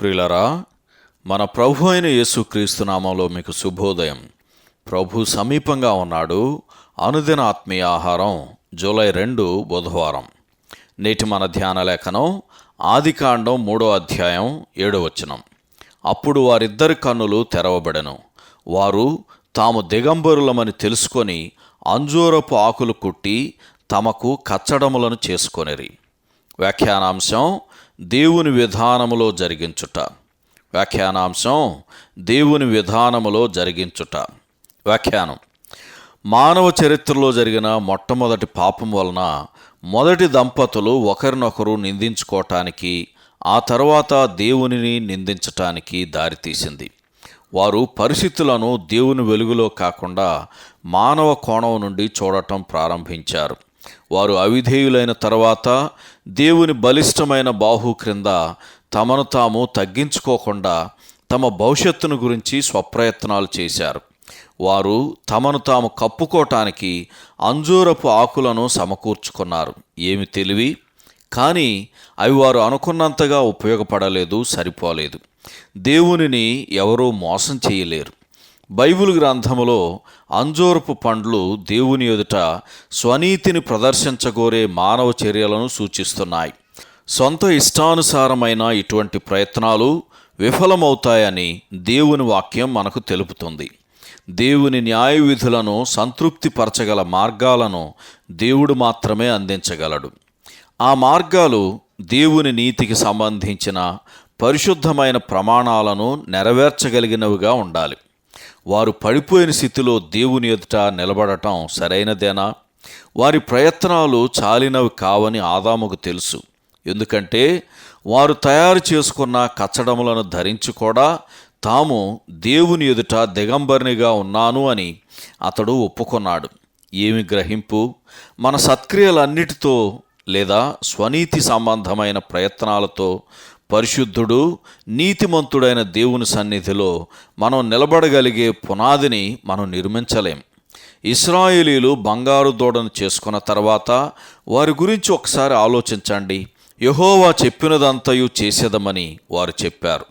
ప్రియులరా మన ప్రభు అయిన యేసుక్రీస్తు నామంలో మీకు శుభోదయం. ప్రభు సమీపంగా ఉన్నాడు. అనుదిన ఆత్మీయ ఆహారం జూలై రెండు బుధవారం. నేటి మన ధ్యాన లేఖనం ఆదికాండం మూడో అధ్యాయం ఏడో వచనం. అప్పుడు వారిద్దరి కన్నులు తెరవబడెను. వారు తాము దిగంబరులమని తెలుసుకొని అంజూరపు ఆకులు కుట్టి తమకు కచ్చడములను చేసుకొనిరి. వ్యాఖ్యానాంశం దేవుని విధానములో జరిగించుట. వ్యాఖ్యానాంశం దేవుని విధానములో జరిగించుట. వ్యాఖ్యానం మానవ చరిత్రలో జరిగిన మొట్టమొదటి పాపం వలన మొదటి దంపతులు ఒకరినొకరు నిందించుకోవటానికి ఆ తర్వాత దేవునిని నిందించటానికి దారితీసింది వారు పరిస్థితులను దేవుని వెలుగులో కాకుండా మానవ కోణం నుండి చూడటం ప్రారంభించారు. వారు అవిధేయులైన తర్వాత దేవుని బలిష్టమైన బాహు క్రింద తమను తాము తగ్గించుకోకుండా తమ భవిష్యత్తును గురించి స్వప్రయత్నాలు చేశారు. వారు తమను తాము కప్పుకోవటానికి అంజూరపు ఆకులను సమకూర్చుకున్నారు. ఏమి తెలివి? కానీ అవి వారు అనుకున్నంతగా ఉపయోగపడలేదు సరిపోలేదు. దేవునిని ఎవరూ మోసం చేయలేరు. బైబిల్ గ్రంథములో అంజూరపు పండ్లు దేవుని ఎదుట స్వనీతిని ప్రదర్శించగోరే మానవ చర్యలను సూచిస్తున్నాయి. సొంత ఇష్టానుసారమైన ఇటువంటి ప్రయత్నాలు విఫలమవుతాయని దేవుని వాక్యం మనకు తెలుపుతుంది. దేవుని న్యాయ విధులను సంతృప్తిపరచగల మార్గాలను దేవుడు మాత్రమే అందించగలడు. ఆ మార్గాలు దేవుని నీతికి సంబంధించిన పరిశుద్ధమైన ప్రమాణాలను నెరవేర్చగలిగినవిగా ఉండాలి. వారు పడిపోయిన స్థితిలో దేవుని ఎదుట నిలబడటం సరైనదేనా? వారి ప్రయత్నాలు చాలినవి కావని ఆదాముకు తెలుసు. ఎందుకంటే వారు తయారు చేసుకున్న కచ్చడములను ధరించి కూడా తాము దేవుని ఎదుట దిగంబరినిగా ఉన్నాను అని అతడు ఒప్పుకున్నాడు. ఏమి గ్రహింపు? మన సత్క్రియలన్నిటితో లేదా స్వనీతి సంబంధమైన ప్రయత్నాలతో పరిశుద్ధుడు నీతిమంతుడైన దేవుని సన్నిధిలో మనం నిలబడగలిగే పునాదిని మనం నిర్మించలేం. ఇస్రాయేలీలు బంగారు దూడను చేసుకున్న తర్వాత వారి గురించి ఒకసారి ఆలోచించండి. యహోవా చెప్పినదంతయు చేసేదమని వారు చెప్పారు.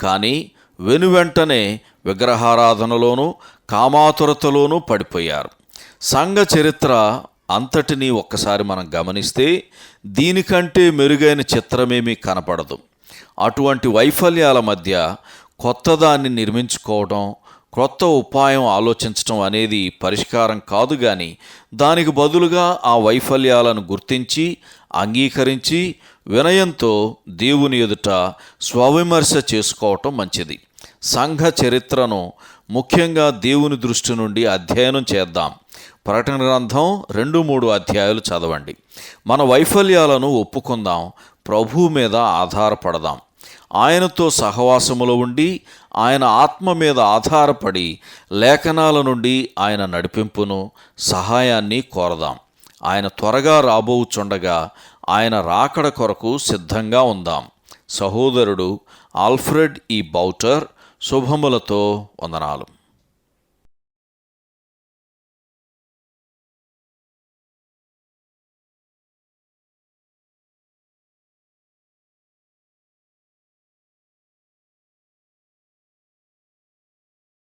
కానీ వెనువెంటనే విగ్రహారాధనలోనూ కామాతురతలోనూ పడిపోయారు. సంఘ చరిత్ర అంతటినీ ఒక్కసారి మనం గమనిస్తే దీనికంటే మెరుగైన చిత్రమేమీ కనపడదు. అటువంటి వైఫల్యాల మధ్య కొత్తదాన్ని నిర్మించుకోవడం క్రొత్త ఉపాయం ఆలోచించడం అనేది పరిష్కారం కాదు కానీ దానికి బదులుగా ఆ వైఫల్యాలను గుర్తించి అంగీకరించి వినయంతో దేవుని ఎదుట స్వవిమర్శ చేసుకోవటం మంచిది. సంఘ చరిత్రను ముఖ్యంగా దేవుని దృష్టి నుండి అధ్యయనం చేద్దాం. ప్రకటన గ్రంథం రెండు మూడు అధ్యాయాలు చదవండి. మన వైఫల్యాలను ఒప్పుకుందాం. ప్రభువు మీద ఆధారపడదాం. ఆయనతో సహవాసములో ఉండి ఆయన ఆత్మ మీద ఆధారపడి లేఖనాల నుండి ఆయన నడిపింపును సహాయాన్ని కోరదాం. ఆయన త్వరగా రాబోచుండగా ఆయన రాకడ కొరకు సిద్ధంగా ఉందాం. సహోదరుడు ఆల్ఫ్రెడ్ ఈ బౌటర్ శుభములతో వందనాలు.